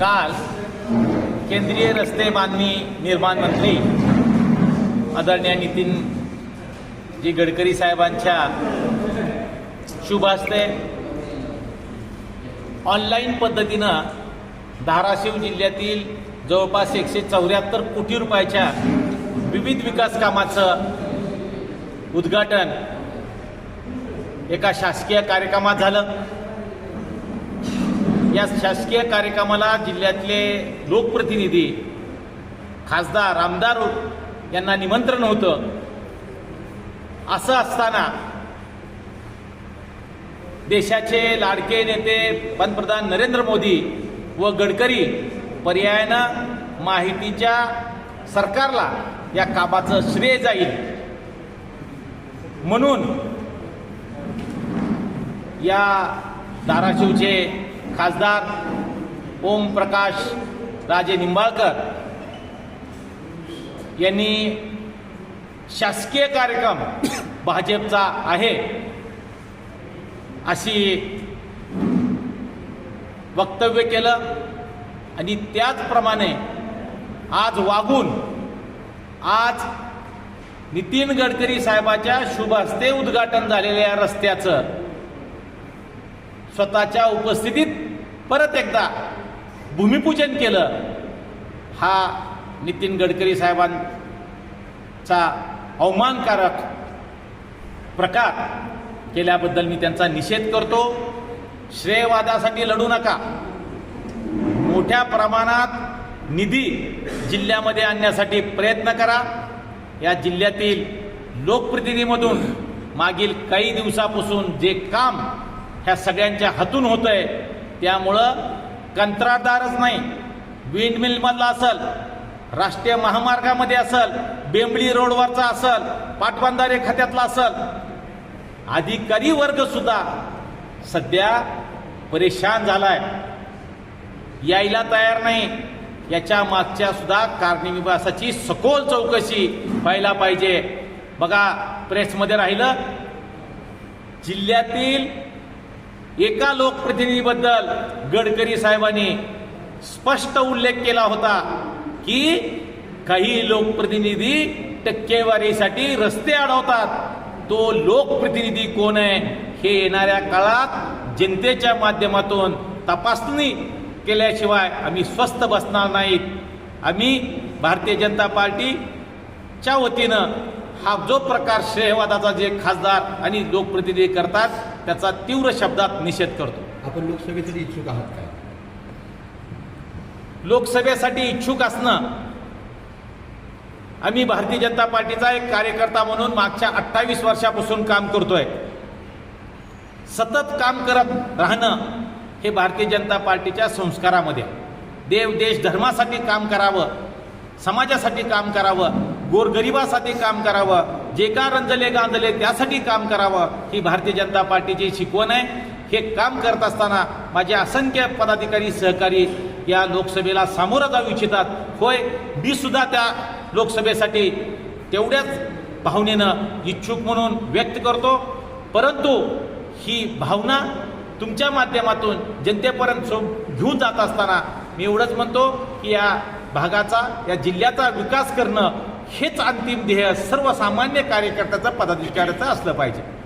काल केंद्रीय रस्ते बांधणी निर्माण मंत्री आदरणीय नितीन जी गडकरी साहेबांच्या शुभ हस्ते ऑनलाईन पद्धतीनं धाराशिव जिल्ह्यातील जवळपास एकशे चौऱ्याहत्तर कोटी रुपयाच्या विविध विकास कामाचं उद्घाटन एका शासकीय कार्यक्रमात झालं. या शासकीय कार्यक्रमाला जिल्ह्यातले लोकप्रतिनिधी खासदार आमदार यांना निमंत्रण होतं. असं असताना देशाचे लाडके नेते पंतप्रधान नरेंद्र मोदी व गडकरी पर्यायानं माहितीच्या सरकारला या कामाचं श्रेय जाईल. म्हणून या धाराशिवचे खासदार ओम प्रकाश राजे निंबाळकर यांनी शासकीय कार्यक्रम भाजपचा आहे अशी वक्तव्य केलं आणि त्याचप्रमाणे आज वागून आज नितीन गडकरी साहेबाच्या शुभ हस्ते उद्घाटन झालेल्या या रस्त्याचं स्वतःच्या उपस्थितीत परत एकदा भूमिपूजन केलं हा नितीन गडकरी साहेबांचा अवमानकारक प्रकार केल्याबद्दल मी त्यांचा निषेध करतो. श्रेयवादासाठी लढू नका. मोठ्या प्रमाणात निधी जिल्ह्यामध्ये आणण्यासाठी प्रयत्न करा. या जिल्ह्यातील लोकप्रतिनिधीमधून मागील काही दिवसापासून जे काम ह्या सगळ्यांच्या हातून होतं आहे त्यामुळं कंत्राटदारच नाही. विंडमिलमधला असल राष्ट्रीय महामार्गामध्ये असल बेंबळी रोडवरचा असल पाटबंधारे खात्यातला असल अधिकारी वर्ग सुद्धा सध्या परेशान झालाय. यायला तयार नाही. याच्या मागच्या सुद्धा कारणीविभासाची सखोल चौकशी व्हायला पाहिजे. बघा प्रेसमध्ये राहिलं जिल्ह्यातील एका लोकप्रतिनिधीबद्दल गडकरी साहेबांनी स्पष्ट उल्लेख केला होता की काही लोकप्रतिनिधी टक्केवारीसाठी रस्ते अडवतात. तो लोकप्रतिनिधी कोण आहे हे येणाऱ्या काळात जनतेच्या माध्यमातून तपासणी केल्याशिवाय आम्ही स्वस्थ बसणार नाहीत. आम्ही भारतीय जनता पार्टीच्या वतीनं हा जो प्रकार श्रेयवादाचा जे खासदार आणि लोकप्रतिनिधी करतात त्याचा तीव्र शब्दात निषेध करतो. आपण लोकसभेसाठी इच्छुक आहात काय लोकसभेसाठी इच्छुक असणं आम्ही भारतीय जनता पार्टीचा एक कार्यकर्ता म्हणून मागच्या अठ्ठावीस वर्षापासून काम करतोय. सतत काम करत राहणं हे भारतीय जनता पार्टीच्या संस्कारामध्ये. देव देश धर्मासाठी काम करावं समाजासाठी काम करावं गोरगरिबासाठी काम करावं जे का रंजले गांजले त्यासाठी काम करावं ही भारतीय जनता पार्टीची शिकवण आहे. हे काम करत असताना माझे असंख्य पदाधिकारी सहकारी या लोकसभेला सामोरं जाऊ इच्छितात. होय मी सुद्धा त्या लोकसभेसाठी तेवढ्याच भावनेनं इच्छुक म्हणून व्यक्त करतो. परंतु ही भावना तुमच्या माध्यमातून जनतेपर्यंत घेऊन जात असताना मी एवढंच म्हणतो की या भागाचा या जिल्ह्याचा विकास करणं हेच अंतिम ध्येय सर्वसामान्य कार्यकर्त्याचं पदाधिकाऱ्याचं असलं पाहिजे.